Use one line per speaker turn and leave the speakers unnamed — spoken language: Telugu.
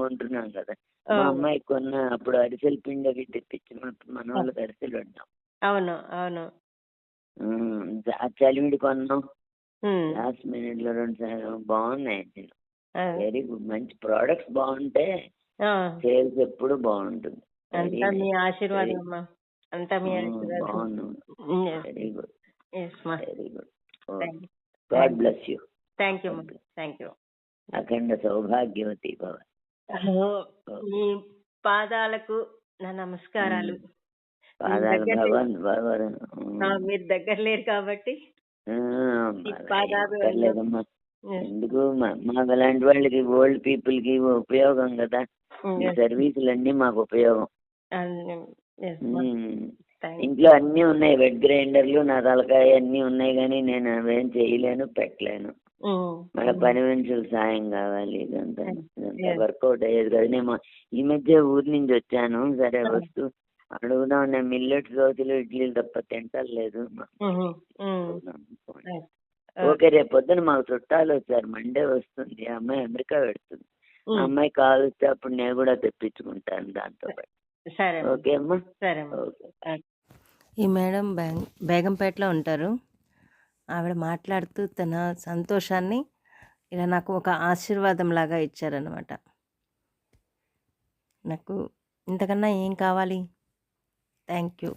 కొంటున్నాం కదా. మా అమ్మాయి కొన్న అప్పుడు అరిసెల పిండి అవి తెప్పించినప్పుడు మన వాళ్ళకి అరిసెలు వండాం
అవును అవును.
చలివిడి కొన్నాం. లాస్ట్ మినిట్లో రెండు సార్లు బాగున్నాయి
ఆ,
వెరీ గుడ్ మంచి ప్రోడక్ట్స్ బాగుంటే సేల్స్ ఎప్పుడు బాగుంటుంది.
అంతా మీ ఆశీర్వాదం అమ్మా అంతా మీ ఆశీర్వాదం.
Very good very good God bless you
thank you thank you
అఖండ సౌభాగ్యవతి భవ.
మీ పాదాలకు నా నమస్కారాలు
పాదాలు
దగ్గర
భగవాన్ భగవాన్
ఆ, మీరు దగ్గర లేరు కాబట్టి పాదాలు.
ఎందుకు మా- మాకు అలాంటి వాళ్ళకి ఓల్డ్ పీపుల్కి ఉపయోగం కదా ఈ
Yes.
సర్వీసులన్నీ మాకు ఉపయోగం
And, yes, ma.
Um.
Thank you.
ఇంట్లో అన్నీ ఉన్నాయి వెడ్ గ్రైండర్లు నా తలకాయ అన్నీ ఉన్నాయి కానీ నేను అవేం చేయలేను పెట్టలేను. మళ్ళీ పని మనుషులు సాయం కావాలి ఇదంతా. వర్కౌట్ అయ్యేది కదా. నేను ఈ మధ్య ఊరి నుంచి వచ్చాను. సరే. వస్తూ అడుగుదాం నేను మిల్లెట్ దోశలు ఇడ్లీలు తప్ప తింటలేదు ఓకే రేపు పొద్దున మాకు చుట్టాలు వచ్చారు. మండే వస్తుంది. ఆ అమ్మాయి అమెరికా పెడుతుంది. అమ్మాయి కావలిస్తే అప్పుడు నేను కూడా తెప్పించుకుంటాను దాంతో పాటు.
సరే.
ఓకే అమ్మా.
సరే.
ఓకే.
ఈ మేడం బేగం బేగంపేటలో ఉంటారు. ఆవిడ మాట్లాడుతూ తన సంతోషాన్ని ఇలా నాకు ఒక ఆశీర్వాదం లాగా ఇచ్చారనమాట నాకు ఇంతకన్నా ఏం కావాలి? Thank you